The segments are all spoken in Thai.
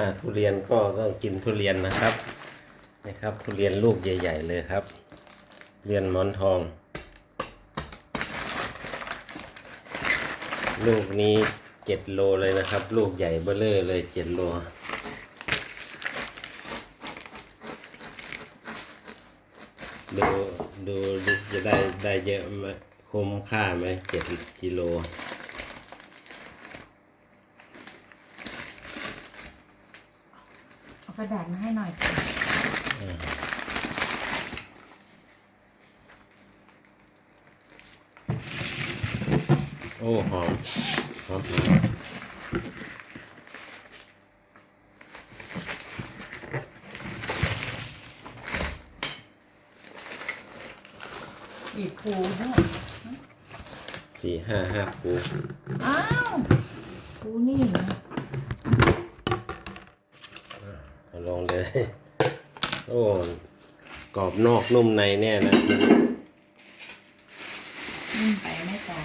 ถ้าทุเรียนก็ต้องกินทุเรียนนะครับนะครับ ทุเรียนลูกใหญ่ ๆ เลยครับ เรียนหมอนทอง ลูกนี้เจ็ดโลเลยนะครับ ลูกใหญ่เบ้อเร่อเลยเจ็ดโลดูดูจะได้ได้เยอะไหมคุ้มค่าไหมเจ็ดกิโล เอา กระดาษมาให้หน่อยค่ะโอ้หอมหอมหอมอีกภูเนี่ยสี่ห้าห้าปูอ้าวภูนี่นะ เอาลงเลย โอ้กรอบนอกนุ่มในแน่นะนิ่มไปไหม่จ้า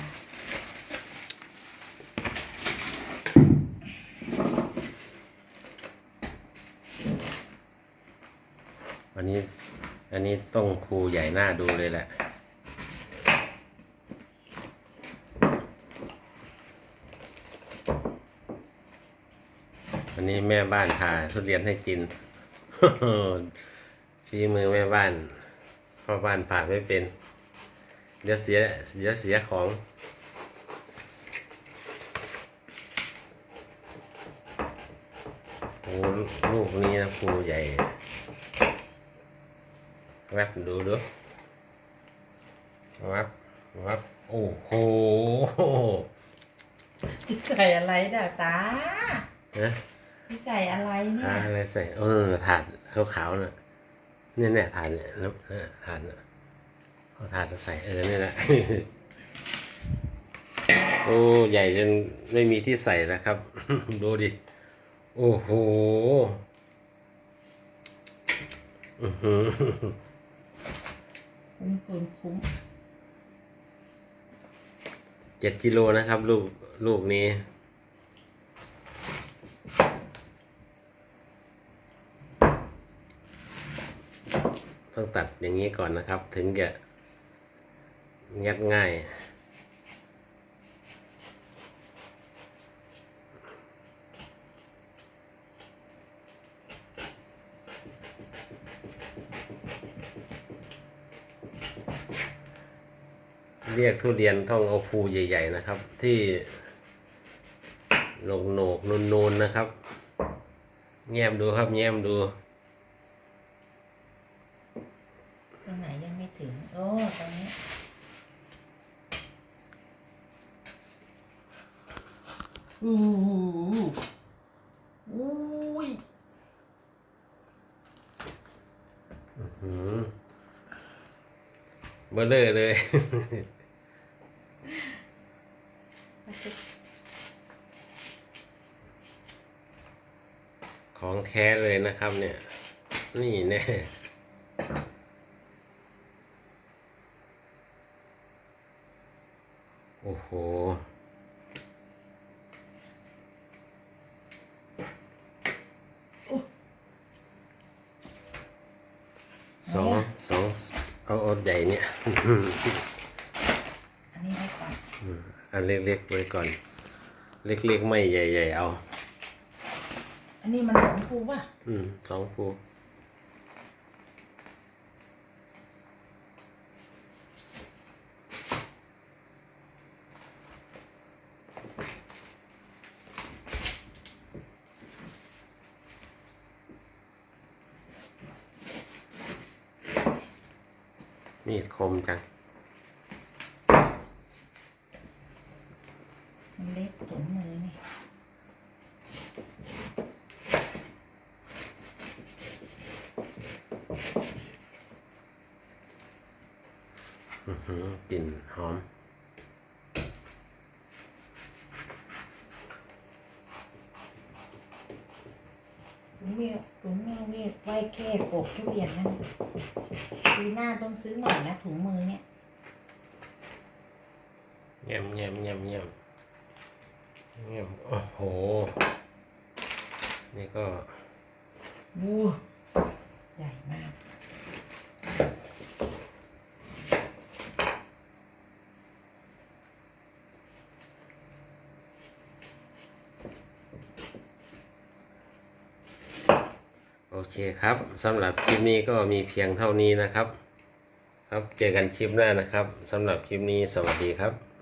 อันนี้ อันนี้ต้องภูใหญ่หน้าดูเลยแหละ อันนี้แม่บ้านพาทุเรียนให้กินฝีมือแม่บ้านพ่อบ้านผ่าไม่เป็น เดี๋ยวเสียเดี๋ยวเสียของโอ้ลูกนี้นะภูใหญ่ แวบดูดูแวบแวบโอ้โหจะใส่อะไรเด้อตานะ จะใส่อะไรเนี่หายอะไรใส่เออถาดขาวๆน่ะเนี่ยเนี่ยถาดเนี่ยแล้วเนี่ยถาดน่ะเอาถาดมาใส่เออเนี่ยแหละ โอ้ใหญ่จนไม่มีที่ใส่แล้วครับ ดูดิ โอ้โหอื้อหือคุ้มเกินคุ้มเจ็ดกิโลนะครับ ลูกลูกนี้ ต้องตัดอย่างนี้ก่อนนะครับ ถึงจะยัดง่าย เรียกทุเรียนต้องเอาภูใหญ่ ๆ นะครับ ที่โหนกโหนกนูนนูนๆนะครับ แง้มดูครับ แง้มดู ต รงไหนยังไม่ถึง โอ้ตรงนี้ อู้หูอุ้ยหืมเบลเลอร์เลยของแท้เลยนะครับเนี่ย นี่แน่ โอ้โห สองสองเอาเอาใหญ่เนี่ย อันนี้ไว้ก่อนอันเล็กๆไว้ก่อน เล็กๆไม่ใหญ่ๆเอา อันนี้มันสองภูป่ะ อืมสองภู มีดคมจัง มันเล็กถุงมือนี่อื้อหือกลิ่นหอม ถุงมือถุงมือนี่ไว้แค่กบทุเรียนนั่นปีหน้าต้องซื้อหน่อยนะถุงมือเนี่ยเงียบเงียบเงียบเงียบเงียบโอ้โห นี่ก็วูใหญ่มาก โอเคครับสำหรับคลิปนี้ก็มีเพียงเท่านี้นะครับ ครับเจอกันคลิปหน้านะครับสำหรับคลิปนี้สวัสดีครับ